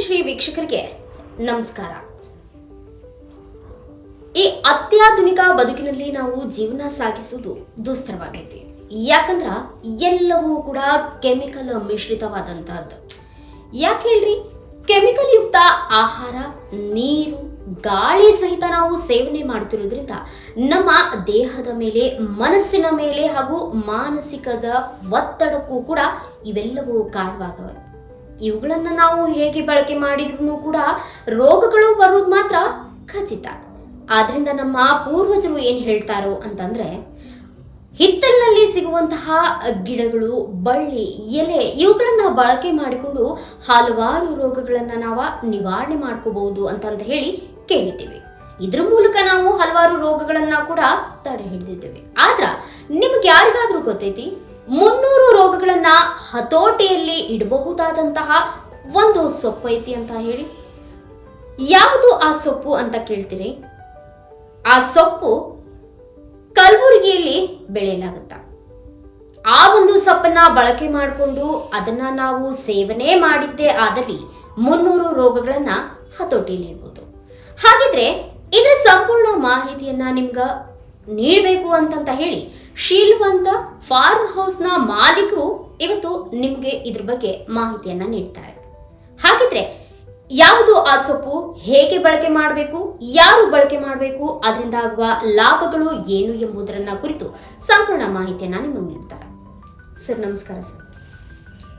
ಜನಶ್ರೀ ವೀಕ್ಷಕರಿಗೆ ನಮಸ್ಕಾರ. ಈ ಅತ್ಯಾಧುನಿಕ ಬದುಕಿನಲ್ಲಿ ನಾವು ಜೀವನ ಸಾಗಿಸುವುದು ದುಸ್ತರವಾಗೈತಿ. ಯಾಕಂದ್ರ ಎಲ್ಲವೂ ಕೂಡ ಕೆಮಿಕಲ್ ಮಿಶ್ರಿತವಾದಂತಹದ್ದು. ಯಾಕೆ ಹೇಳ್ರಿ? ಕೆಮಿಕಲ್ ಯುಕ್ತ ಆಹಾರ, ನೀರು, ಗಾಳಿ ಸಹಿತ ನಾವು ಸೇವನೆ ಮಾಡ್ತಿರೋದ್ರಿಂದ ನಮ್ಮ ದೇಹದ ಮೇಲೆ, ಮನಸ್ಸಿನ ಮೇಲೆ ಹಾಗೂ ಮಾನಸಿಕದ ಒತ್ತಡಕ್ಕೂ ಕೂಡ ಇವೆಲ್ಲವೂ ಕಾರಣವಾಗವೆ ಇವುಗಳನ್ನು ನಾವು ಹೇಗೆ ಬಳಕೆ ಮಾಡಿದ್ರು ಕೂಡ ರೋಗಗಳು ಬರೋದು ಮಾತ್ರ ಖಚಿತ. ಆದ್ರಿಂದ ನಮ್ಮ ಪೂರ್ವಜರು ಏನು ಹೇಳ್ತಾರೋ ಅಂತಂದ್ರೆ, ಹಿತ್ತಲಿನಲ್ಲಿ ಸಿಗುವಂತಹ ಗಿಡಗಳು, ಬಳ್ಳಿ, ಎಲೆ ಇವುಗಳನ್ನ ಬಳಕೆ ಮಾಡಿಕೊಂಡು ಹಲವಾರು ರೋಗಗಳನ್ನ ನಾವು ನಿವಾರಣೆ ಮಾಡ್ಕೋಬಹುದು ಅಂತಂತ ಹೇಳಿ ಕೇಳಿದ್ದೀವಿ. ಇದ್ರ ಮೂಲಕ ನಾವು ಹಲವಾರು ರೋಗಗಳನ್ನ ಕೂಡ ತಡೆ ಹಿಡಿದಿದ್ದೇವೆ. ಆದ್ರ, ನಿಮ್ಗೆ ಯಾರಿಗಾದ್ರೂ ಗೊತ್ತೈತಿ? ಮುನ್ನೂರು ರೋಗಗಳನ್ನ ಹತೋಟಿಯಲ್ಲಿ ಇಡಬಹುದಾದಂತಹ ಒಂದು ಸೊಪ್ಪು ಐತಿ ಅಂತ ಹೇಳಿ. ಯಾವುದು ಆ ಸೊಪ್ಪು ಅಂತ ಕೇಳ್ತೀರಿ? ಆ ಸೊಪ್ಪು ಕಲಬುರಗಿಯಲ್ಲಿ ಬೆಳೆಯಲಾಗುತ್ತ? ಆ ಒಂದು ಸೊಪ್ಪನ್ನ ಬಳಕೆ ಮಾಡಿಕೊಂಡು ಅದನ್ನ ನಾವು ಸೇವನೆ ಮಾಡಿದ್ದೇ ಆದಲ್ಲಿ ಮುನ್ನೂರು ರೋಗಗಳನ್ನ ಹತೋಟಿಯಲ್ಲಿ ಇಡ್ಬೋದು. ಹಾಗಿದ್ರೆ ಇದರ ಸಂಪೂರ್ಣ ಮಾಹಿತಿಯನ್ನ ನಿಮ್ಗ ನೀಡಬೇಕು ಅಂತಂತ ಹೇಳಿ ಶೀಲವಂತ ಫಾರ್ಮ್ ಹೌಸ್ನ ಮಾಲೀಕರು ಇವತ್ತು ನಿಮಗೆ ಇದ್ರ ಬಗ್ಗೆ ಮಾಹಿತಿಯನ್ನ ನೀಡ್ತಾರೆ. ಹಾಗಿದ್ರೆ ಯಾವುದು ಆ ಸೊಪ್ಪು ಹೇಗೆ ಬಳಕೆ ಮಾಡಬೇಕು, ಯಾರು ಬಳಕೆ ಮಾಡಬೇಕು, ಅದರಿಂದ ಆಗುವ ಲಾಭಗಳು ಏನು ಎಂಬುದರನ್ನ ಕುರಿತು ಸಂಪೂರ್ಣ ಮಾಹಿತಿಯನ್ನ ನಿಮಗೆ ನೀಡ್ತಾರೆ. ಸರ್, ನಮಸ್ಕಾರ ಸರ್.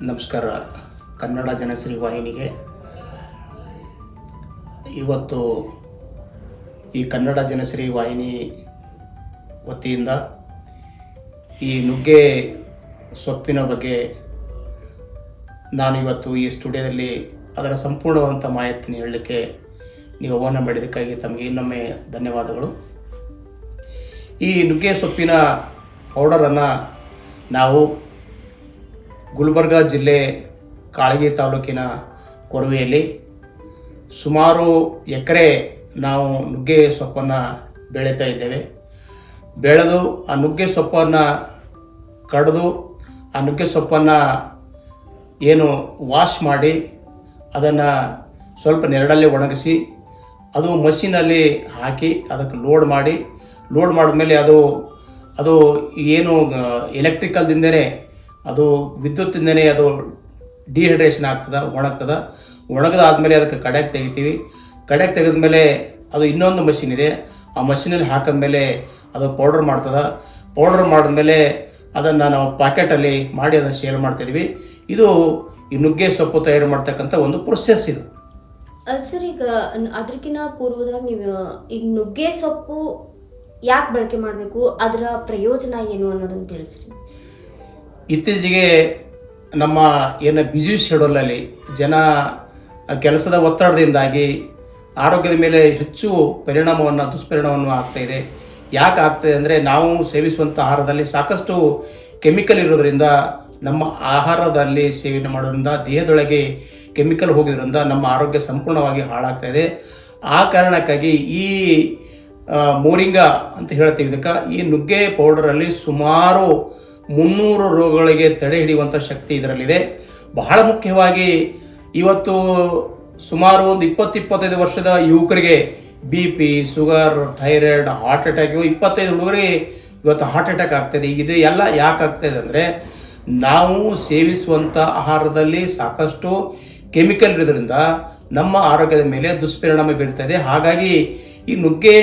ನಮಸ್ಕಾರ. ಕನ್ನಡ ಜನಶ್ರೀ ವಾಹಿನಿಗೆ. ಇವತ್ತು ಈ ಕನ್ನಡ ಜನಶ್ರೀ ವಾಹಿನಿ ವತಿಯಿಂದ ಈ ನುಗ್ಗೆ ಸೊಪ್ಪಿನ ಬಗ್ಗೆ ನಾನು ಇವತ್ತು ಈ ಸ್ಟುಡಿಯೋದಲ್ಲಿ ಅದರ ಸಂಪೂರ್ಣವಾದಂಥ ಮಾಹಿತಿನ ಹೇಳಲಿಕ್ಕೆ ನೀವು ಆಹ್ವಾನ ಮಾಡಿದ್ದಕ್ಕಾಗಿ ತಮಗೆ ಇನ್ನೊಮ್ಮೆ ಧನ್ಯವಾದಗಳು. ಈ ನುಗ್ಗೆ ಸೊಪ್ಪಿನ ಪೌಡರನ್ನು ನಾವು ಗುಲ್ಬರ್ಗ ಜಿಲ್ಲೆ ಕಾಳಗಿ ತಾಲೂಕಿನ ಕೊರವೆಯಲ್ಲಿ ಸುಮಾರು ಎಕರೆ ನಾವು ನುಗ್ಗೆ ಸೊಪ್ಪನ್ನು ಬೆಳೀತಾ ಇದ್ದೇವೆ. ಬೆಳೆದು ಆ ನುಗ್ಗೆ ಸೊಪ್ಪನ್ನು ಕಡಿದು ಆ ನುಗ್ಗೆ ಸೊಪ್ಪನ್ನು ಏನು ವಾಶ್ ಮಾಡಿ ಅದನ್ನು ಸ್ವಲ್ಪ ನೆರಳಲ್ಲಿ ಒಣಗಿಸಿ ಅದು ಮಷಿನಲ್ಲಿ ಹಾಕಿ ಅದಕ್ಕೆ ಲೋಡ್ ಮಾಡಿ, ಲೋಡ್ ಮಾಡಿದ್ಮೇಲೆ ಅದು ಅದು ಏನು ಎಲೆಕ್ಟ್ರಿಕಲ್ದಿಂದನೇ ಅದು ವಿದ್ಯುತ್ತಿಂದನೇ ಅದು ಡಿಹೈಡ್ರೇಷನ್ ಆಗ್ತದೆ, ಒಣಗ್ತದೆ. ಒಣಗದಾದಮೇಲೆ ಅದಕ್ಕೆ ಕಡೆಗೆ ತೆಗಿತೀವಿ. ಕಡೆಗೆ ತೆಗೆದ್ಮೇಲೆ ಅದು ಇನ್ನೊಂದು ಮಷಿನ್ ಇದೆ. ಆ ಮಷಿನಲ್ಲಿ ಹಾಕಿದ್ಮೇಲೆ ಅದು ಪೌಡ್ರ್ ಮಾಡ್ತದೆ. ಪೌಡ್ರ್ ಮಾಡಿದ್ಮೇಲೆ ಅದನ್ನು ನಾವು ಪ್ಯಾಕೆಟಲ್ಲಿ ಮಾಡಿ ಅದನ್ನು ಸೇಲ್ ಮಾಡ್ತಿದ್ವಿ. ಇದು ಈ ನುಗ್ಗೆ ಸೊಪ್ಪು ತಯಾರು ಮಾಡ್ತಕ್ಕಂಥ ಒಂದು ಪ್ರೊಸೆಸ್ ಇದು. ಸರ್ ಈಗ ಅದಕ್ಕಿಂತ ಪೂರ್ವದಾಗ ನೀವು ಈಗ ನುಗ್ಗೆ ಸೊಪ್ಪು ಯಾಕೆ ಬಳಕೆ ಮಾಡಬೇಕು? ಅದರ ಪ್ರಯೋಜನ ಏನು ಅನ್ನೋದನ್ನು ತಿಳಿಸ್ರಿ. ಇತ್ತೀಚೆಗೆ ನಮ್ಮ ಏನು ಬ್ಯುಸಿ ಶೆಡ್ಯೂಲಲ್ಲಿ ಜನ ಕೆಲಸದ ಒತ್ತಡದಿಂದಾಗಿ ಆರೋಗ್ಯದ ಮೇಲೆ ಹೆಚ್ಚು ಪರಿಣಾಮವನ್ನು ದುಷ್ಪರಿಣಾಮವನ್ನು ಆಗ್ತಾಯಿದೆ ಯಾಕೆ ಆಗ್ತದೆ ಅಂದರೆ ನಾವು ಸೇವಿಸುವಂಥ ಆಹಾರದಲ್ಲಿ ಸಾಕಷ್ಟು ಕೆಮಿಕಲ್ ಇರೋದರಿಂದ ನಮ್ಮ ಆಹಾರದಲ್ಲಿ ಸೇವನೆ ಮಾಡೋದ್ರಿಂದ, ದೇಹದೊಳಗೆ ಕೆಮಿಕಲ್ ಹೋಗಿದ್ರಿಂದ ನಮ್ಮ ಆರೋಗ್ಯ ಸಂಪೂರ್ಣವಾಗಿ ಹಾಳಾಗ್ತಾ ಇದೆ. ಆ ಕಾರಣಕ್ಕಾಗಿ ಈ ಮೋರಿಂಗ ಅಂತ ಹೇಳ್ತೀವಿ ಇದಕ್ಕೆ, ಈ ನುಗ್ಗೆ ಪೌಡರಲ್ಲಿ ಸುಮಾರು ಮುನ್ನೂರು ರೋಗಗಳಿಗೆ ತಡೆ ಹಿಡಿಯುವಂಥ ಶಕ್ತಿ ಇದರಲ್ಲಿದೆ. ಬಹಳ ಮುಖ್ಯವಾಗಿ ಇವತ್ತು ಸುಮಾರು ಒಂದು ಇಪ್ಪತ್ತು, ಇಪ್ಪತ್ತೈದು ವರ್ಷದ ಯುವಕರಿಗೆ B P sugar thyroid heart attack ಇವು ಇಪ್ಪತ್ತೈದು ಹುಡುಗರಿಗೆ ಇವತ್ತು ಹಾರ್ಟ್ ಅಟ್ಯಾಕ್ ಆಗ್ತದೆ. ಇದು ಎಲ್ಲ ಯಾಕೆ ಆಗ್ತಾಯಿದೆ ಅಂದರೆ ನಾವು ಸೇವಿಸುವಂಥ ಆಹಾರದಲ್ಲಿ ಸಾಕಷ್ಟು ಕೆಮಿಕಲ್ ಇರೋದ್ರಿಂದ ನಮ್ಮ ಆರೋಗ್ಯದ ಮೇಲೆ ದುಷ್ಪರಿಣಾಮ ಬೀರ್ತದೆ ಹಾಗಾಗಿ ಈ ನುಗ್ಗೆ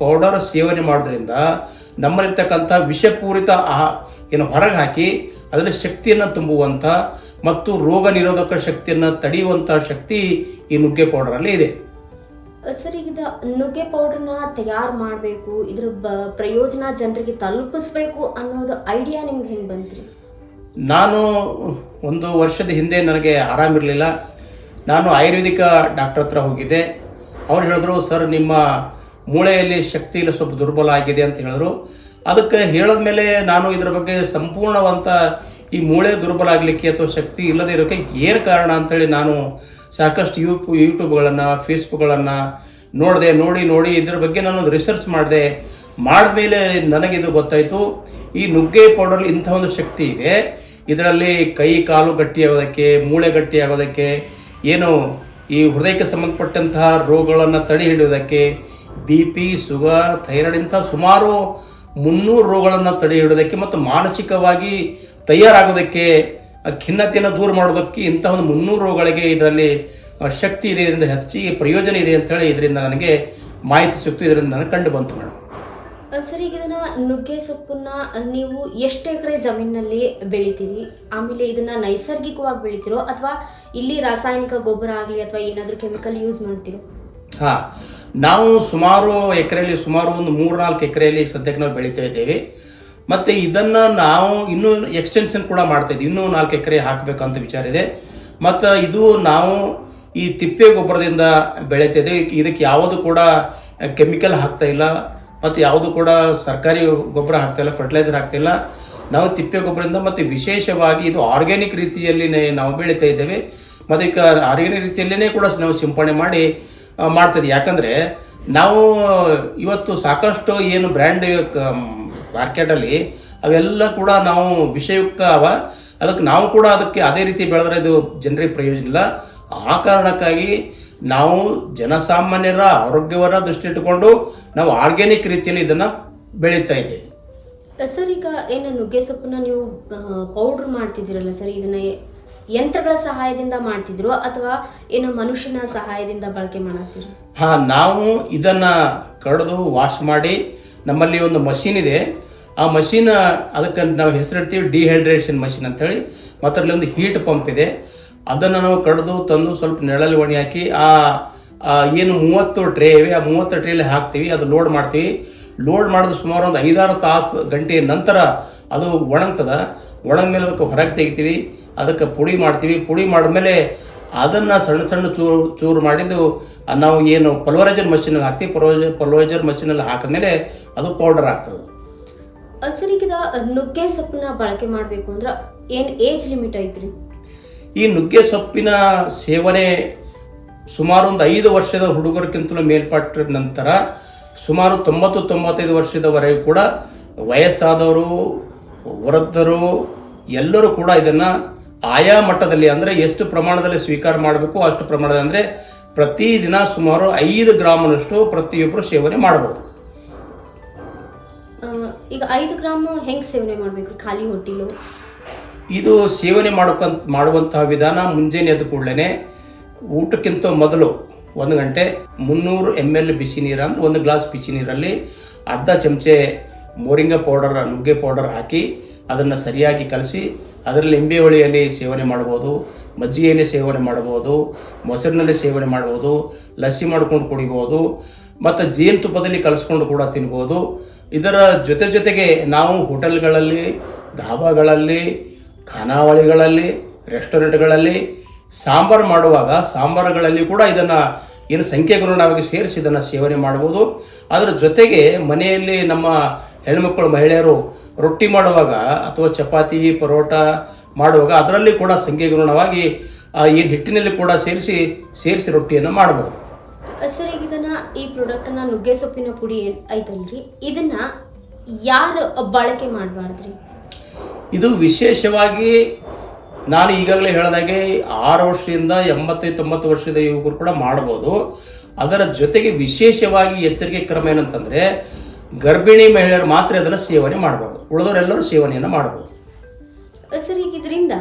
ಪೌಡರ್ ಸೇವನೆ ಮಾಡೋದ್ರಿಂದ ನಮ್ಮಲ್ಲಿರ್ತಕ್ಕಂಥ ವಿಷಪೂರಿತ ಆಹಾ ಏನು ಹೊರಗೆ ಹಾಕಿ ಅದರಲ್ಲಿ ಶಕ್ತಿಯನ್ನು ತುಂಬುವಂಥ ಮತ್ತು ರೋಗ ನಿರೋಧಕ ಶಕ್ತಿಯನ್ನು ತಡೆಯುವಂಥ ಶಕ್ತಿ ಈ ನುಗ್ಗೆ ಪೌಡರಲ್ಲಿ ಇದೆ. ಸರ್ ಈಗ ಇದು ನುಗ್ಗೆ ಪೌಡರ್ನ ತಯಾರು ಮಾಡಬೇಕು, ಇದ್ರ ಬ, ಪ್ರಯೋಜನ ಜನರಿಗೆ ತಲುಪಿಸ್ಬೇಕು ಅನ್ನೋದು ಐಡಿಯಾ ನಿಮ್ಗೆ ಹೆಂಗೆ ಬಂತ್ರಿ? ನಾನು ಒಂದು ವರ್ಷದ ಹಿಂದೆ ನನಗೆ ಆರಾಮಿರಲಿಲ್ಲ ನಾನು ಆಯುರ್ವೇದಿಕ ಡಾಕ್ಟರ್ ಹತ್ರ ಹೋಗಿದ್ದೆ. ಅವ್ರು ಹೇಳಿದ್ರು, ಸರ್, ನಿಮ್ಮ ಮೂಳೆಯಲ್ಲಿ ಶಕ್ತಿ ಇಲ್ಲ, ಸ್ವಲ್ಪ ದುರ್ಬಲ ಆಗಿದೆ ಅಂತ ಹೇಳಿದ್ರು. ಅದಕ್ಕೆ ಹೇಳಿದ್ಮೇಲೆ ನಾನು ಇದರ ಬಗ್ಗೆ ಸಂಪೂರ್ಣವಂತ ಈ ಮೂಳೆ ದುರ್ಬಲ ಆಗಲಿಕ್ಕೆ ಅಥವಾ ಶಕ್ತಿ ಇಲ್ಲದೇ ಇರೋಕ್ಕೆ ಏನು ಕಾರಣ ಅಂತೇಳಿ ನಾನು ಸಾಕಷ್ಟು ಯೂಪ್ ಯೂಟ್ಯೂಬ್ಗಳನ್ನು ಫೇಸ್ಬುಕ್ಗಳನ್ನು ನೋಡಿದೆ, ನೋಡಿ ನೋಡಿ ಇದ್ರ ಬಗ್ಗೆ ನಾನು ರಿಸರ್ಚ್ ಮಾಡಿದೆ. ಮಾಡಿದ್ಮೇಲೆ ನನಗಿದು ಗೊತ್ತಾಯಿತು, ಈ ನುಗ್ಗೆ ಪೌಡರ್ ಇಂಥ ಒಂದು ಶಕ್ತಿ ಇದೆ. ಇದರಲ್ಲಿ ಕೈ, ಕಾಲು ಗಟ್ಟಿಯಾಗೋದಕ್ಕೆ, ಮೂಳೆ ಗಟ್ಟಿಯಾಗೋದಕ್ಕೆ, ಏನು ಈ ಹೃದಯಕ್ಕೆ ಸಂಬಂಧಪಟ್ಟಂತಹ ರೋಗಗಳನ್ನು ತಡೆ ಹಿಡಿಯೋದಕ್ಕೆ ಬಿ ಪಿ ಶುಗರ್ ಥೈರಾಯ್ಡ್ ಇಂಥ ಸುಮಾರು ಮುನ್ನೂರು ರೋಗಗಳನ್ನು ತಡೆ ಹಿಡಿಯೋದಕ್ಕೆ ಮತ್ತು ಮಾನಸಿಕವಾಗಿ ತಯಾರಾಗೋದಕ್ಕೆ ಖಿನ್ನತೆಯನ್ನು ದೂರ ಮಾಡೋದಕ್ಕೆ ಇಂಥ ಒಂದು ಮುನ್ನೂರು ರೋಗಗಳಿಗೆ ಇದರಲ್ಲಿ ಶಕ್ತಿ ಇದೆ ಇದರಿಂದ ಹೆಚ್ಚಿಗೆ ಪ್ರಯೋಜನ ಇದೆ ಅಂತೇಳಿ ಇದರಿಂದ ನನಗೆ ಮಾಹಿತಿ ಸಿಕ್ತು ಇದರಿಂದ ನನಗೆ ಕಂಡು ಬಂತು ಮೇಡಮ್. ಸರ್ ಈಗ ಇದನ್ನ ನುಗ್ಗೆ ಸೊಪ್ಪನ್ನ ನೀವು ಎಷ್ಟು ಎಕರೆ ಜಮೀನಿನಲ್ಲಿ ಬೆಳಿತೀರಿ? ಆಮೇಲೆ ಇದನ್ನ ನೈಸರ್ಗಿಕವಾಗಿ ಬೆಳಿತೀರೋ ಅಥವಾ ಇಲ್ಲಿ ರಾಸಾಯನಿಕ ಗೊಬ್ಬರ ಆಗಲಿ ಅಥವಾ ಏನಾದರೂ ಕೆಮಿಕಲ್ ಯೂಸ್ ಮಾಡ್ತೀರೋ? ಹಾಂ ನಾವು ಸುಮಾರು ಎಕರೆಯಲ್ಲಿ ಸುಮಾರು ಒಂದು ಮೂರು ನಾಲ್ಕು ಎಕರೆಯಲ್ಲಿ ಸದ್ಯಕ್ಕೆ ನಾವು ಬೆಳೀತಾ ಇದ್ದೇವೆ. ಮತ್ತು ಇದನ್ನು ನಾವು ಇನ್ನೂ ಎಕ್ಸ್ಟೆನ್ಷನ್ ಕೂಡ ಮಾಡ್ತಾ ಇದ್ದೀವಿ. ಇನ್ನೂ ನಾಲ್ಕು ಎಕರೆ ಹಾಕಬೇಕಂತ ವಿಚಾರ ಇದೆ. ಮತ್ತು ಇದು ನಾವು ಈ ತಿಪ್ಪೆ ಗೊಬ್ಬರದಿಂದ ಬೆಳೀತಾ ಇದ್ದೇವೆ ಇದಕ್ಕೆ ಯಾವುದು ಕೂಡ ಕೆಮಿಕಲ್ ಹಾಕ್ತಾ ಇಲ್ಲ. ಮತ್ತು ಯಾವುದು ಕೂಡ ಸರ್ಕಾರಿ ಗೊಬ್ಬರ ಹಾಕ್ತಾ ಇಲ್ಲ ಫರ್ಟಿಲೈಸರ್ ಹಾಕ್ತಾ ಇಲ್ಲ. ನಾವು ತಿಪ್ಪೆ ಗೊಬ್ಬರದಿಂದ ಮತ್ತು ವಿಶೇಷವಾಗಿ ಇದು ಆರ್ಗ್ಯಾನಿಕ್ ರೀತಿಯಲ್ಲಿ ನಾವು ಬೆಳೀತಾ ಇದ್ದೇವೆ. ಮತ್ತು ಈಗ ಆರ್ಗ್ಯಾನಿಕ್ ರೀತಿಯಲ್ಲೇ ಕೂಡ ನಾವು ಸಿಂಪಡಣೆ ಮಾಡಿ ಮಾಡ್ತಿದ್ವಿ ಯಾಕಂದರೆ ನಾವು ಇವತ್ತು ಸಾಕಷ್ಟು ಏನು ಬ್ರ್ಯಾಂಡ್ ಮಾರ್ಕೆಟಲ್ಲಿ ಅವೆಲ್ಲ ಕೂಡ ನಾವು ವಿಷಯುಕ್ತ ಅವ. ಅದಕ್ಕೆ ನಾವು ಕೂಡ ಅದಕ್ಕೆ ಅದೇ ರೀತಿ ಬೆಳೆದ್ರೆ ಇದು ಜನರಿಗೆ ಪ್ರಯೋಜನ ಇಲ್ಲ. ಆ ಕಾರಣಕ್ಕಾಗಿ ನಾವು ಜನಸಾಮಾನ್ಯರ ಆರೋಗ್ಯವನ್ನು ದೃಷ್ಟಿಟ್ಟುಕೊಂಡು ನಾವು ಆರ್ಗ್ಯಾನಿಕ್ ರೀತಿಯಲ್ಲಿ ಇದನ್ನು ಬೆಳೀತಾ ಇದ್ದೇವೆ. ಸರ್ ಈಗ ಏನು ನುಗ್ಗೆ ಸೊಪ್ಪನ್ನ ನೀವು ಪೌಡ್ರ್ ಮಾಡ್ತಿದ್ದೀರಲ್ಲ ಸರ್ ಇದನ್ನ ಯಂತ್ರಗಳ ಸಹಾಯದಿಂದ ಮಾಡ್ತಿದ್ರು ಅಥವಾ ಏನು ಮನುಷ್ಯನ ಸಹಾಯದಿಂದ ಬಳಕೆ ಮಾಡ್ತಿದ್ರು ಹಾಂ ನಾವು ಇದನ್ನು ಕಡಿದು ವಾಶ್ ಮಾಡಿ ನಮ್ಮಲ್ಲಿ ಒಂದು ಮಷೀನ್ ಇದೆ. ಆ ಮಷೀನ್ ಅದಕ್ಕೆ ನಾವು ಹೆಸರಿಡ್ತೀವಿ ಡಿಹೈಡ್ರೇಷನ್ ಮಷೀನ್ ಅಂತೇಳಿ. ಮತ್ತು ಅದರಲ್ಲಿ ಒಂದು ಹೀಟ್ ಪಂಪ್ ಇದೆ. ಅದನ್ನು ನಾವು ಕಡಿದು ತಂದು ಸ್ವಲ್ಪ ನೆರಳಲ್ಲಿ ಒಣಿ ಹಾಕಿ, ಆ ಏನು ಮೂವತ್ತು ಟ್ರೇ ಇವೆ, ಆ ಮೂವತ್ತು ಟ್ರೇಲಿ ಹಾಕ್ತೀವಿ. ಅದು ಲೋಡ್ ಮಾಡ್ತೀವಿ. ಲೋಡ್ ಮಾಡಿದ ಸುಮಾರು ಒಂದು ಐದಾರು ತಾಸು ಗಂಟೆ ನಂತರ ಅದು ಒಣಗ್ತದೆ. ಒಣಗ ಮೇಲೆ ಅದಕ್ಕೆ ಹೊರಗೆ ತೆಗಿತೀವಿ. ಅದಕ್ಕೆ ಪುಡಿ ಮಾಡ್ತೀವಿ. ಪುಡಿ ಮಾಡಿದ್ಮೇಲೆ ಅದನ್ನು ಸಣ್ಣ ಸಣ್ಣ ಚೂರು ಚೂರು ಮಾಡಿದ್ದು ನಾವು ಏನು ಪಲ್ವರೈಜರ್ ಮಷಿನಲ್ಲಿ ಹಾಕ್ತೀವಿ ಪಲ್ವರೈಜರ್ ಪಲ್ವರೈಜರ್ ಮಷೀನಲ್ಲಿ ಹಾಕಿದ್ಮೇಲೆ ಅದು ಪೌಡರ್ ಆಗ್ತದೆ. ಹಸಿರಿಗಿದ ನುಗ್ಗೆ ಸೊಪ್ಪನ್ನ ಬಳಕೆ ಮಾಡಬೇಕು ಅಂದ್ರೆ ಏನು ಏಜ್ ಲಿಮಿಟ್ ಐತ್ರಿ? ಈ ನುಗ್ಗೆ ಸೊಪ್ಪಿನ ಸೇವನೆ ಸುಮಾರು ಒಂದು ಐದು ವರ್ಷದ ಹುಡುಗರಿಗಿಂತಲೂ ಮೇಲ್ಪಟ್ಟ ನಂತರ ಸುಮಾರು ತೊಂಬತ್ತು ತೊಂಬತ್ತೈದು ವರ್ಷದವರೆಗೂ ಕೂಡ ವಯಸ್ಸಾದವರು ವೃದ್ಧರು ಎಲ್ಲರೂ ಕೂಡ ಇದನ್ನು ಆಯಾ ಮಟ್ಟದಲ್ಲಿ ಅಂದರೆ ಎಷ್ಟು ಪ್ರಮಾಣದಲ್ಲಿ ಸ್ವೀಕಾರ ಮಾಡಬೇಕು ಅಷ್ಟು ಪ್ರಮಾಣದಲ್ಲಿ ಅಂದರೆ ಪ್ರತಿದಿನ ಸುಮಾರು ಐದು ಗ್ರಾಮನಷ್ಟು ಪ್ರತಿಯೊಬ್ಬರು ಸೇವನೆ ಮಾಡಬಹುದು ಈಗ ಐದು ಗ್ರಾಮ್ ಹೆಂಗೆ ಸೇವನೆ ಮಾಡಬೇಕು ಖಾಲಿ ಹೊಟ್ಟಿಲು? ಇದು ಸೇವನೆ ಮಾಡೋಕಂತ ಮಾಡುವಂತಹ ವಿಧಾನ ಮುಂಜಾನೆ ಎದ್ದ ಕೂಡಲೇ ಊಟಕ್ಕಿಂತ ಮೊದಲು ಒಂದು ಗಂಟೆ ಮುನ್ನೂರು ಎಂ ಎಲ್ ಬಿಸಿ ನೀರು ಅಂದರೆ ಒಂದು ಗ್ಲಾಸ್ ಬಿಸಿ ನೀರಲ್ಲಿ ಅರ್ಧ ಚಮಚೆ ಮೋರಿಂಗ ಪೌಡರ್ ನುಗ್ಗೆ ಪೌಡರ್ ಹಾಕಿ ಅದನ್ನು ಸರಿಯಾಗಿ ಕಲಸಿ, ಅದರಲ್ಲಿ ಲಿಂಬೆ ಹುಳಿಯಲ್ಲಿ ಸೇವನೆ ಮಾಡ್ಬೋದು ಮಜ್ಜಿಗೆಯಲ್ಲಿ ಸೇವನೆ ಮಾಡ್ಬೋದು ಮೊಸರಿನಲ್ಲಿ ಸೇವನೆ ಮಾಡ್ಬೋದು ಲಸ್ಸಿ ಮಾಡ್ಕೊಂಡು ಕುಡಿಬೋದು ಮತ್ತು ಜೇನುತುಪ್ಪದಲ್ಲಿ ಕಲಿಸ್ಕೊಂಡು ಕೂಡ ತಿನ್ಬೋದು ಇದರ ಜೊತೆ ಜೊತೆಗೆ ನಾವು ಹೋಟೆಲ್ಗಳಲ್ಲಿ ಧಾಬಾಗಳಲ್ಲಿ ಖಾನಾವಳಿಗಳಲ್ಲಿ, ರೆಸ್ಟೋರೆಂಟ್ಗಳಲ್ಲಿ ಸಾಂಬಾರು ಮಾಡುವಾಗ ಸಾಂಬಾರುಗಳಲ್ಲಿ ಕೂಡ ಇದನ್ನು ಏನು ಸಂಖ್ಯೆಗುಣವಾಗಿ ಸೇರಿಸಿ ಇದನ್ನು ಸೇವನೆ ಮಾಡ್ಬೋದು ಅದರ ಜೊತೆಗೆ ಮನೆಯಲ್ಲಿ ನಮ್ಮ ಹೆಣ್ಮಕ್ಳು ಮಹಿಳೆಯರು ರೊಟ್ಟಿ ಮಾಡುವಾಗ ಅಥವಾ ಚಪಾತಿ ಪರೋಟ ಮಾಡುವಾಗ ಅದರಲ್ಲಿ ಕೂಡ ಸಂಖ್ಯೆಗುಣವಾಗಿ ಏನು ಹಿಟ್ಟಿನಲ್ಲಿ ಕೂಡ ಸೇರಿಸಿ ಸೇರಿಸಿ ರೊಟ್ಟಿಯನ್ನು ಮಾಡ್ಬೋದು ಸರ್ ಈಗ ಇದನ್ನ ಈ ಪ್ರಾಡಕ್ಟನ್ನ ನುಗ್ಗೆ ಸೊಪ್ಪಿನ ಪುಡಿ ಐತಲ್ರಿ? ಇದನ್ನ ಯಾರು ಬಳಕೆ ಮಾಡಬಾರ್ದ್ರಿ? ಇದು ವಿಶೇಷವಾಗಿ ನಾನು ಈಗಾಗಲೇ ಹೇಳಿದಾಗೆ ಆರು ವರ್ಷದಿಂದ ಎಂಬತ್ತೈದು ತೊಂಬತ್ತು ವರ್ಷದ ಯುವಕರು ಕೂಡ ಮಾಡ್ಬೋದು. ಅದರ ಜೊತೆಗೆ ವಿಶೇಷವಾಗಿ ಎಚ್ಚರಿಕೆ ಕ್ರಮ ಏನಂತಂದರೆ ಗರ್ಭಿಣಿ ಮಹಿಳೆಯರು ಮಾತ್ರ ಅದನ್ನು ಸೇವನೆ ಮಾಡಬಾರ್ದು. ಉಳಿದವರೆಲ್ಲರೂ ಸೇವನೆಯನ್ನು ಮಾಡ್ಬೋದು. ಸರ್ ಈಗ ಇದರಿಂದ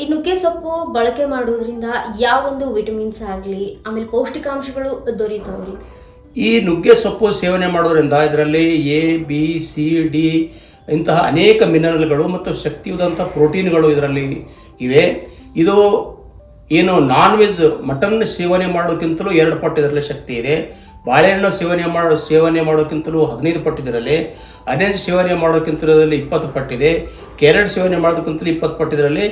ಈ ನುಗ್ಗೆ ಸೊಪ್ಪು ಬಳಕೆ ಮಾಡೋದ್ರಿಂದ ಯಾವೊಂದು ವಿಟಮಿನ್ಸ್ ಆಗಲಿ ಆಮೇಲೆ ಪೌಷ್ಟಿಕಾಂಶಗಳು ದೊರೆಯುತ್ತವೆ ಈ ನುಗ್ಗೆ ಸೊಪ್ಪು ಸೇವನೆ ಮಾಡೋದ್ರಿಂದ ಇದರಲ್ಲಿ ಎ ಬಿ ಸಿ ಡಿ ಇಂತಹ ಅನೇಕ ಮಿನರಲ್ಗಳು ಮತ್ತು ಶಕ್ತಿಯುದಂಥ ಪ್ರೋಟೀನ್ಗಳು ಇದರಲ್ಲಿ ಇವೆ. ಇದು ಏನು ನಾನ್ ವೆಜ್ ಮಟನ್ ಸೇವನೆ ಮಾಡೋಕ್ಕಿಂತಲೂ ಎರಡು ಪಟ್ಟು ಇದರಲ್ಲಿ ಶಕ್ತಿ ಇದೆ. ಬಾಳೆಹಣ್ಣು ಸೇವನೆ ಮಾಡೋ, ಸೇವನೆ ಮಾಡೋಕ್ಕಿಂತಲೂ ಹದಿನೈದು ಪಟ್ಟು ಇದರಲ್ಲಿ, ಅನೇಜ್ ಸೇವನೆ ಮಾಡೋಕ್ಕಿಂತಲೂ ಇದರಲ್ಲಿ ಇಪ್ಪತ್ತು ಪಟ್ಟಿದೆ ಕ್ಯಾರೆಟ್ ಸೇವನೆ ಮಾಡೋದಕ್ಕಿಂತಲೂ ಇಪ್ಪತ್ತು ಪಟ್ಟು ಇದರಲ್ಲಿ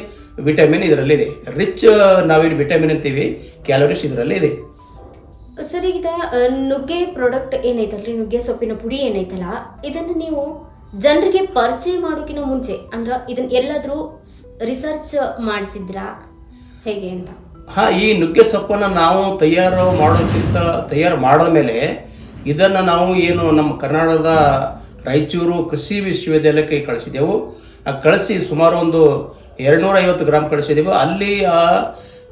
ವಿಟಮಿನ್ ಇದರಲ್ಲಿ ಇದೆ. ರಿಚ್ ನಾವೇನು ವಿಟಮಿನ್ ಅಂತೀವಿ, ಕ್ಯಾಲೋರೀಸ್ ಇದರಲ್ಲಿ ಇದೆ. ಸರ್, ಈಗ ನುಗ್ಗೆ ಪ್ರಾಡಕ್ಟ್ ಏನೈತಲ್ರಿ ನುಗ್ಗೆ ಸೊಪ್ಪಿನ ಪುಡಿ ಏನೈತಲ್ಲ ಇದನ್ನು ನೀವು ಜನರಿಗೆ ಪರಿಚಯ ಮಾಡೋಕ್ಕಿಂತ ಮುಂಚೆ, ಅಂದ್ರೆ ಇದನ್ನ ಎಲ್ಲಾದರೂ ರಿಸರ್ಚ್ ಮಾಡಿಸಿದ್ರಾ? ಹೇಗೆ ಅಂತ? ಹಾಂ, ಈ ನುಗ್ಗೆ ಸೊಪ್ಪನ್ನು ನಾವು ತಯಾರು ಮಾಡೋಕ್ಕಿಂತ, ತಯಾರು ಮಾಡಿದ ಮೇಲೆ ಇದನ್ನು ನಾವು ಏನು ನಮ್ಮ ಕರ್ನಾಟಕದ ರಾಯಚೂರು ಕೃಷಿ ವಿಶ್ವವಿದ್ಯಾಲಯಕ್ಕೆ ಕಳಿಸಿದೆವು. ಕಳಿಸಿ ಸುಮಾರು ಒಂದು ಎರಡುನೂರ ಐವತ್ತು ಗ್ರಾಮ್ ಕಳಿಸಿದೆವು. ಅಲ್ಲಿ ಆ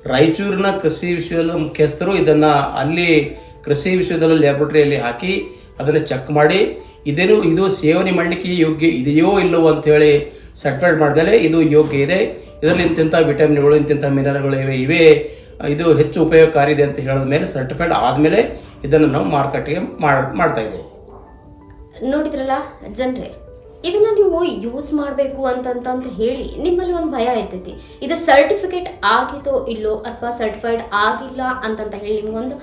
ರಾಯಚೂರಿನ ಕೃಷಿ ವಿಶ್ವವಿದ್ಯಾಲಯದ ಮುಖ್ಯಸ್ಥರು ಇದನ್ನು ಅಲ್ಲಿ ಕೃಷಿ ವಿಶ್ವವಿದ್ಯಾಲಯ ಲ್ಯಾಬೊರೇಟರಿಯಲ್ಲಿ ಹಾಕಿ ಅದನ್ನು ಚೆಕ್ ಮಾಡಿ, ಇದೇನು ಇದು ಸೇವನೆ ಮಾಡಲಿಕ್ಕೆ ಯೋಗ್ಯ ಇದೆಯೋ ಇಲ್ಲವೋ ಅಂತೇಳಿ ಸರ್ಟಿಫೈಡ್ ಮಾಡಿದರೆ ಇದು ಯೋಗ್ಯ ಇದೆ. ಇದರಲ್ಲಿ ಇಂತಿಂಥ ವಿಟಮಿನ್ಗಳು ಇಂತಿಂಥ ಮಿನರಲ್ಗಳು ಇವೆ ಇವೆ. ಇದು ಹೆಚ್ಚು ಉಪಯೋಗಕಾರಿ ಇದೆ ಅಂತ ಹೇಳಿದ ಮೇಲೆ ಸರ್ಟಿಫೈಡ್ ಆದಮೇಲೆ ಇದನ್ನು ನಾವು ಮಾರ್ಕೆಟಿಗೆ ಮಾಡ್ತಾ ಇದ್ದೇವೆ. ನೋಡಿದ್ರಲ್ಲ ಜನರೇ, ಇದನ್ನ ನೀವು ಯೂಸ್ ಮಾಡಬೇಕು ಅಂತಂತ ಹೇಳಿ ನಿಮ್ಮಲ್ಲಿ ಒಂದು ಭಯ ಇರ್ತೈತಿ. ಇದು ಸರ್ಟಿಫಿಕೇಟ್ ಆಗಿದೋ ಇಲ್ಲೋ ಅಥವಾ ಸರ್ಟಿಫೈಡ್ ಆಗಿಲ್ಲ ಅಂತಂತ ಹೇಳಿ ನಿಮ್ಗೊಂದು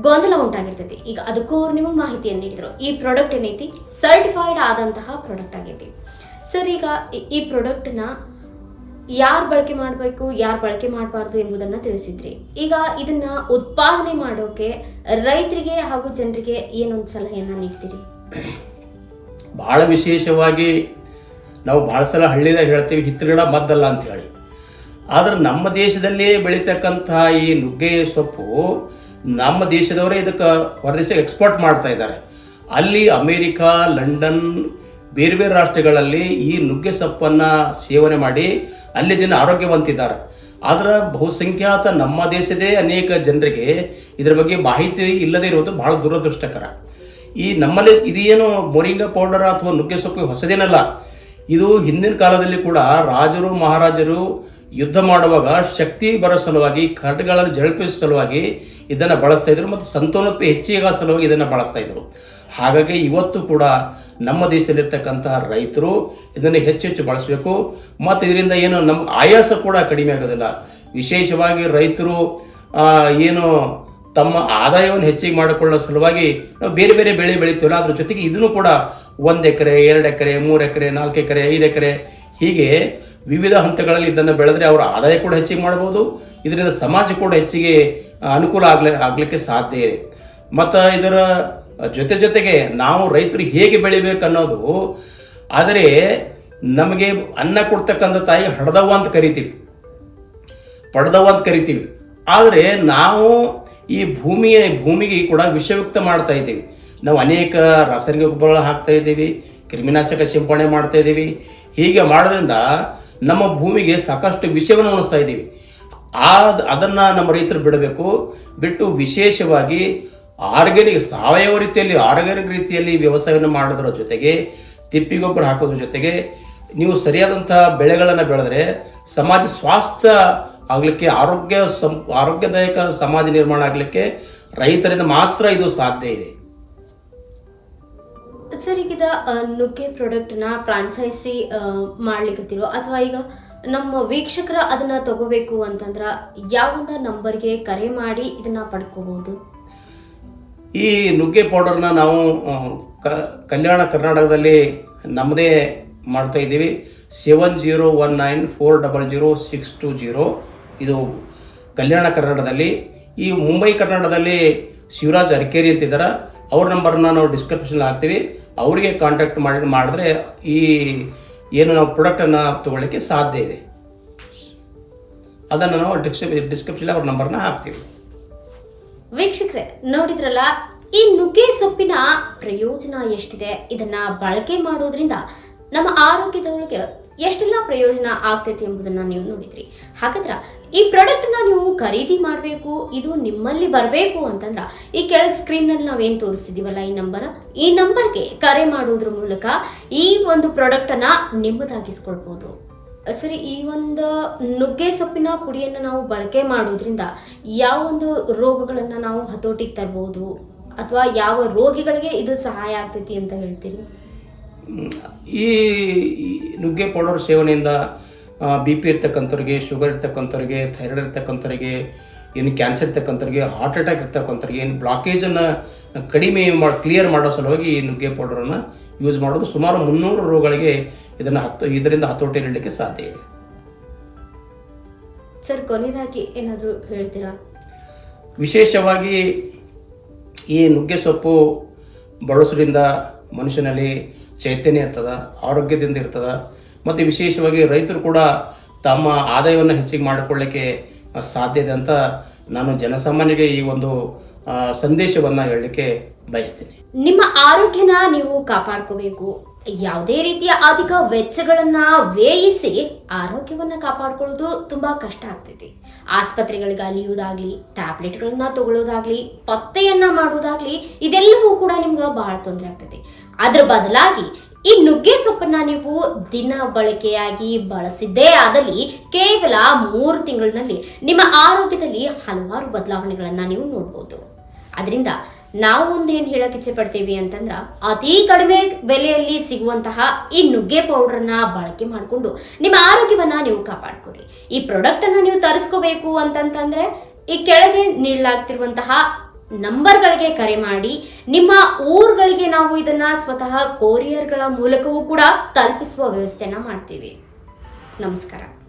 ಗೊಂದಲ ಉಂಟಾಗಿರ್ತೈತಿ ಈಗ ಅದಕ್ಕೂ ಅವ್ರು ನಿಮಗೆ ಮಾಹಿತಿಯನ್ನು ನೀಡಿದ್ರು. ಈ ಪ್ರಾಡಕ್ಟ್ ಏನೈತಿ? ಸರ್ಟಿಫೈಡ್ ಆದಂತಹ ಪ್ರಾಡಕ್ಟ್ ಆಗೈತಿ. ಸರ್, ಈಗ ಈ- ಪ್ರಾಡಕ್ಟ್ನ ಯಾರು ಬಳಕೆ ಮಾಡಬೇಕು, ಯಾರು ಬಳಕೆ ಮಾಡಬಾರ್ದು ಎಂಬುದನ್ನು ತಿಳಿಸಿದ್ರಿ. ಈಗ ಇದನ್ನ ಉತ್ಪಾದನೆ ಮಾಡೋಕೆ ರೈತರಿಗೆ ಹಾಗೂ ಜನರಿಗೆ ಏನೊಂದು ಸಲಹೆಯನ್ನು ನೀಡ್ತೀರಿ? ಭಾಳ ವಿಶೇಷವಾಗಿ ನಾವು ಭಾಳ ಸಲ ಹಳ್ಳಿದಾಗ ಹೇಳ್ತೀವಿ ಹಿತ್ತಲಗಿಡ ಮದ್ದಲ್ಲ ಅಂತ ಹೇಳಿ ಆದರೆ ನಮ್ಮ ದೇಶದಲ್ಲೇ ಬೆಳೀತಕ್ಕಂತಹ ಈ ನುಗ್ಗೆ ಸೊಪ್ಪು ನಮ್ಮ ದೇಶದವರೇ ಇದಕ್ಕೆ ಹೊರದೇಶ ಎಕ್ಸ್ಪೋರ್ಟ್ ಮಾಡ್ತಾ ಇದ್ದಾರೆ. ಅಲ್ಲಿ ಅಮೇರಿಕಾ, ಲಂಡನ್, ಬೇರೆ ಬೇರೆ ರಾಷ್ಟ್ರಗಳಲ್ಲಿ ಈ ನುಗ್ಗೆ ಸೊಪ್ಪನ್ನು ಸೇವನೆ ಮಾಡಿ ಅಲ್ಲಿ ಜನ ಆರೋಗ್ಯವಂತಿದ್ದಾರೆ. ಆದರೆ ಬಹುಸಂಖ್ಯಾತ ನಮ್ಮ ದೇಶದೇ ಅನೇಕ ಜನರಿಗೆ ಇದರ ಬಗ್ಗೆ ಮಾಹಿತಿ ಇಲ್ಲದೇ ಇರುವುದು ಬಹಳ ದುರದೃಷ್ಟಕರ. ಈ ನಮ್ಮಲ್ಲಿ ಇದೇನು ಮೊರಿಂಗ ಪೌಡರ್ ಅಥವಾ ನುಗ್ಗೆ ಸೊಪ್ಪು ಹೊಸದೇನಲ್ಲ. ಇದು ಹಿಂದಿನ ಕಾಲದಲ್ಲಿ ಕೂಡ ರಾಜರು, ಮಹಾರಾಜರು ಯುದ್ಧ ಮಾಡುವಾಗ ಶಕ್ತಿ ಬರೋ ಸಲುವಾಗಿ, ಕರ್ಡ್ಗಳನ್ನು ಜಳಪಿಸುವ ಸಲುವಾಗಿ ಇದನ್ನು ಬಳಸ್ತಾ ಇದ್ರು ಮತ್ತು ಸಂತಾನೋತ್ಪತ್ತಿ ಹೆಚ್ಚಿಗೆ ಸಲುವಾಗಿ ಇದನ್ನು ಬಳಸ್ತಾ ಇದ್ರು. ಹಾಗಾಗಿ ಇವತ್ತು ಕೂಡ ನಮ್ಮ ದೇಶದಲ್ಲಿರ್ತಕ್ಕಂತಹ ರೈತರು ಇದನ್ನು ಹೆಚ್ಚು ಹೆಚ್ಚು ಬಳಸಬೇಕು. ಮತ್ತು ಇದರಿಂದ ಏನು ನಮ್ಮ ಆಯಾಸ ಕೂಡ ಕಡಿಮೆ ಆಗೋದಿಲ್ಲ. ವಿಶೇಷವಾಗಿ ರೈತರು ಏನು ತಮ್ಮ ಆದಾಯವನ್ನು ಹೆಚ್ಚಿಗೆ ಮಾಡಿಕೊಳ್ಳೋ ಸಲುವಾಗಿ ನಾವು ಬೇರೆ ಬೇರೆ ಬೆಳೆ ಬೆಳಿತೀವಲ್ಲ, ಅದ್ರ ಜೊತೆಗೆ ಇದನ್ನು ಕೂಡ ಒಂದು ಎಕರೆ, ಎರಡು ಎಕರೆ, ಮೂರು ಎಕರೆ, ನಾಲ್ಕು ಎಕರೆ, ಐದು ಎಕರೆ ಹೀಗೆ ವಿವಿಧ ಹಂತಗಳಲ್ಲಿ ಇದನ್ನು ಬೆಳೆದ್ರೆ ಅವರ ಆದಾಯ ಕೂಡ ಹೆಚ್ಚಿಗೆ ಮಾಡ್ಬೋದು, ಇದರಿಂದ ಸಮಾಜ ಕೂಡ ಹೆಚ್ಚಿಗೆ ಅನುಕೂಲ ಆಗ್ಲಿ, ಆಗಲಿಕ್ಕೆ ಸಾಧ್ಯ ಇದೆ. ಮತ್ತು ಇದರ ಜೊತೆ ಜೊತೆಗೆ ನಾವು ರೈತರು ಹೇಗೆ ಬೆಳಿಬೇಕು ಅನ್ನೋದು ಆದರೆ ನಮಗೆ ಅನ್ನ ಕೊಡ್ತಕ್ಕಂಥ ತಾಯಿ ಹಡ್ದವ್ವ ಅಂತ ಕರಿತೀವಿ. ಪಡೆದವ ಅಂತ ಕರಿತೀವಿ. ಆದರೆ ನಾವು ಈ ಭೂಮಿಯ, ಭೂಮಿಗೆ ಕೂಡ ವಿಷಯುಕ್ತ ಮಾಡ್ತಾ ಇದ್ದೀವಿ. ನಾವು ಅನೇಕ ರಾಸಾಯನಿಕ ಗೊಬ್ಬರಗಳು ಹಾಕ್ತಾ ಇದ್ದೀವಿ, ಕ್ರಿಮಿನಾಶಕ ಸಿಂಪಡಣೆ ಮಾಡ್ತಾ ಇದ್ದೀವಿ. ಹೀಗೆ ಮಾಡೋದ್ರಿಂದ ನಮ್ಮ ಭೂಮಿಗೆ ಸಾಕಷ್ಟು ವಿಷಯವನ್ನು ಉಣಿಸ್ತಾ ಇದ್ದೀವಿ. ಆ ಅದನ್ನು ನಮ್ಮ ರೈತರು ಬಿಡಬೇಕು. ಬಿಟ್ಟು ವಿಶೇಷವಾಗಿ ಆರ್ಗ್ಯಾನಿಕ್, ಸಾವಯವ ರೀತಿಯಲ್ಲಿ, ಆರ್ಗ್ಯಾನಿಕ್ ರೀತಿಯಲ್ಲಿ ವ್ಯವಸಾಯವನ್ನು ಮಾಡೋದ್ರ ಜೊತೆಗೆ, ತಿಪ್ಪಿ ಗೊಬ್ಬರ ಹಾಕೋದ್ರ ಜೊತೆಗೆ, ನೀವು ಸರಿಯಾದಂಥ ಬೆಳೆಗಳನ್ನು ಬೆಳೆದ್ರೆ ಸಮಾಜ ಸ್ವಾಸ್ಥ್ಯ ಆಗಲಿಕ್ಕೆ, ಆರೋಗ್ಯ ಸಂ, ಆರೋಗ್ಯದಾಯಕ ಸಮಾಜ ನಿರ್ಮಾಣ ಆಗಲಿಕ್ಕೆ ರೈತರಿಂದ ಮಾತ್ರ ಇದು ಸಾಧ್ಯ ಇದೆ. ಸರ್ ನುಗ್ಗೆ ಪ್ರಾಡಕ್ಟ್ನ ಫ್ರಾಂಚೈಸಿ ಮಾಡ್ಲಿಕ್ಕತ್ತಿರೋ ಅಥವಾ ಈಗ ನಮ್ಮ ವೀಕ್ಷಕರ ಅದನ್ನ ತಗೋಬೇಕು ಅಂತಂದ್ರೆ ಯಾವೊಂದ ನಂಬರ್ಗೆ ಕರೆ ಮಾಡಿ ಇದನ್ನ ಪಡ್ಕೋಬಹುದು ಈ ನುಗ್ಗೆ ಪೌಡರ್ನ ನಾವು ಕ, ಕಲ್ಯಾಣ ಕರ್ನಾಟಕದಲ್ಲಿ ನಮ್ಮದೇ ಮಾಡ್ತಾ ಇದ್ದೀವಿ. Seven zero one nine four double zero six two zero ಇದು ಕಲ್ಯಾಣ ಕರ್ನಾಟಕದಲ್ಲಿ. ಈ ಮುಂಬೈ ಕರ್ನಾಟಕದಲ್ಲಿ ಶಿವರಾಜ್ ಅರ್ಕೇರಿ ಅಂತಿದ್ದಾರೆ ಅವ್ರ ನಂಬರ್ನ ನಾವು ಡಿಸ್ಕ್ರಿಪ್ಷನ್ ಹಾಕ್ತೀವಿ. ಅವರಿಗೆ ಕಾಂಟ್ಯಾಕ್ಟ್ ಮಾಡಿ, ಮಾಡಿದ್ರೆ ಈ ಏನು ನಾವು ಪ್ರಾಡಕ್ಟನ್ನು ತೊಗೊಳ್ಳೋಕ್ಕೆ ಸಾಧ್ಯ ಇದೆ. ಅದನ್ನು ನಾವು ಡಿಸ್ಕ್ರಿಪ್ ಡಿಸ್ಕ್ರಿಪ್ಷನ್ ಅವ್ರ ನಂಬರ್ನ ಹಾಕ್ತೀವಿ. ವೀಕ್ಷಕರೇ, ನೋಡಿದ್ರಲ್ಲ, ಈ ನುಗ್ಗೆ ಸೊಪ್ಪಿನ ಪ್ರಯೋಜನ ಎಷ್ಟಿದೆ? ಇದನ್ನ ಬಳಕೆ ಮಾಡೋದ್ರಿಂದ ನಮ್ಮ ಆರೋಗ್ಯದೊಳಗೆ ಎಷ್ಟೆಲ್ಲ ಪ್ರಯೋಜನ ಆಗ್ತೈತಿ ಎಂಬುದನ್ನ ನೀವು ನೋಡಿದ್ರಿ. ಹಾಗಾದ್ರೆ ಈ ಪ್ರಾಡಕ್ಟ್ನ ನೀವು ಖರೀದಿ ಮಾಡಬೇಕು, ಇದು ನಿಮ್ಮಲ್ಲಿ ಬರಬೇಕು ಅಂತಂದ್ರ ಈ ಕೆಳಗೆ ಸ್ಕ್ರೀನ್ನಲ್ಲಿ ನಾವೇನು ತೋರಿಸಿದೀವಲ್ಲ ಈ ನಂಬರ್ ಈ ನಂಬರ್ಗೆ ಕರೆ ಮಾಡೋದ್ರ ಮೂಲಕ ಈ ಒಂದು ಪ್ರಾಡಕ್ಟನ್ನು ನಿಮ್ಮದಾಗಿಸ್ಕೊಳ್ಬೋದು. ಸರಿ, ಈ ಒಂದು ನುಗ್ಗೆ ಸೊಪ್ಪಿನ ಪುಡಿಯನ್ನು ನಾವು ಬಳಕೆ ಮಾಡೋದ್ರಿಂದ ಯಾವ ಒಂದು ರೋಗಗಳನ್ನು ನಾವು ಹತೋಟಿಗೆ ತರ್ಬೋದು, ಅಥವಾ ಯಾವ ರೋಗಿಗಳಿಗೆ ಇದು ಸಹಾಯ ಆಗ್ತೈತಿ ಅಂತ ಹೇಳ್ತೀರಿ? ಈ ನುಗ್ಗೆ ಪೌಡರ್ ಸೇವನೆಯಿಂದ ಬಿ ಪಿ ಇರ್ತಕ್ಕಂಥವ್ರಿಗೆ ಶುಗರ್ ಇರ್ತಕ್ಕಂಥವ್ರಿಗೆ ಥೈರಾಯ್ಡ್ ಇರ್ತಕ್ಕಂಥವ್ರಿಗೆ ಏನು ಕ್ಯಾನ್ಸರ್ ಇರ್ತಕ್ಕಂಥವ್ರಿಗೆ ಹಾರ್ಟ್ ಅಟ್ಯಾಕ್ ಇರ್ತಕ್ಕಂಥವ್ರಿಗೆ ಏನು ಬ್ಲಾಕೇಜನ್ನು ಕಡಿಮೆ ಮಾಡಿ ಕ್ಲಿಯರ್ ಮಾಡೋ ಸಲುವಾಗಿ ಈ ನುಗ್ಗೆ ಪೌಡರನ್ನು ಯೂಸ್ ಮಾಡೋದು ಸುಮಾರು ಮುನ್ನೂರು ರೋಗಗಳಿಗೆ ಇದನ್ನು ಹತ್ತು ಇದರಿಂದ ಹತೋಟಿ ನೀಡಲಿಕ್ಕೆ ಸಾಧ್ಯ ಇದೆ. ಸರ್ ಕೊನೆಯದಾಗಿ ಏನಾದರೂ ಹೇಳ್ತೀರಾ? ವಿಶೇಷವಾಗಿ ಈ ನುಗ್ಗೆ ಸೊಪ್ಪು ಬಳಸೋದ್ರಿಂದ ಮನುಷ್ಯನಲ್ಲಿ ಚೈತನ್ಯ ಇರ್ತದೆ, ಆರೋಗ್ಯದಿಂದ ಇರ್ತದೆ, ಮತ್ತು ವಿಶೇಷವಾಗಿ ರೈತರು ಕೂಡ ತಮ್ಮ ಆದಾಯವನ್ನು ಹೆಚ್ಚಿಗೆ ಮಾಡಿಕೊಳ್ಳಿಕ್ಕೆ ಸಾಧ್ಯ ಇದೆ ಅಂತ ನಾನು ಜನಸಾಮಾನ್ಯರಿಗೆ ಈ ಒಂದು ಸಂದೇಶವನ್ನು ಹೇಳಲಿಕ್ಕೆ ಬಯಸ್ತೀನಿ. ನಿಮ್ಮ ಆರೋಗ್ಯನ ನೀವು ಕಾಪಾಡ್ಕೋಬೇಕು. ಯಾವುದೇ ರೀತಿಯ ಅಧಿಕ ವೆಚ್ಚಗಳನ್ನ ವ್ಯಯಿಸಿ ಆರೋಗ್ಯವನ್ನ ಕಾಪಾಡ್ಕೊಳ್ಳೋದು ತುಂಬಾ ಕಷ್ಟ ಆಗ್ತೈತಿ. ಆಸ್ಪತ್ರೆಗಳಿಗೆ ಅಲಿಯುವುದಾಗ್ಲಿ ಟ್ಯಾಬ್ಲೆಟ್ಗಳನ್ನ ತಗೊಳ್ಳೋದಾಗ್ಲಿ ಪತ್ತೆಯನ್ನ ಮಾಡೋದಾಗ್ಲಿ, ಇದೆಲ್ಲವೂ ಕೂಡ ನಿಮ್ಗೆ ಬಹಳ ತೊಂದರೆ ಆಗ್ತೈತಿ. ಅದ್ರ ಬದಲಾಗಿ ಈ ನುಗ್ಗೆ ಸೊಪ್ಪನ್ನ ನೀವು ದಿನ ಬಳಕೆಯಾಗಿ ಬಳಸಿದ್ದೇ ಆದಲ್ಲಿ ಕೇವಲ ಮೂರು ತಿಂಗಳಿನಲ್ಲಿ ನಿಮ್ಮ ಆರೋಗ್ಯದಲ್ಲಿ ಹಲವಾರು ಬದಲಾವಣೆಗಳನ್ನ ನೀವು ನೋಡ್ಬೋದು. ಅದರಿಂದ ನಾವು ಒಂದೇನು ಹೇಳಕ್ಕೆ ಇಚ್ಛೆ ಪಡ್ತೀವಿ ಅಂತಂದ್ರೆ, ಅತಿ ಕಡಿಮೆ ಬೆಲೆಯಲ್ಲಿ ಸಿಗುವಂತಹ ಈ ನುಗ್ಗೆ ಪೌಡರ್ನ ಬಳಕೆ ಮಾಡಿಕೊಂಡು ನಿಮ್ಮ ಆರೋಗ್ಯವನ್ನು ನೀವು ಕಾಪಾಡ್ಕೊರಿ ಈ ಪ್ರಾಡಕ್ಟನ್ನು ನೀವು ತರಿಸ್ಕೋಬೇಕು ಅಂತಂತಂದ್ರೆ, ಈ ಕೆಳಗೆ ನೀಡಲಾಗ್ತಿರುವಂತಹ ನಂಬರ್ಗಳಿಗೆ ಕರೆ ಮಾಡಿ, ನಿಮ್ಮ ಊರುಗಳಿಗೆ ನಾವು ಇದನ್ನು ಸ್ವತಃ ಕೊರಿಯರ್ಗಳ ಮೂಲಕವೂ ಕೂಡ ತಲುಪಿಸುವ ವ್ಯವಸ್ಥೆನ ಮಾಡ್ತೀವಿ. ನಮಸ್ಕಾರ.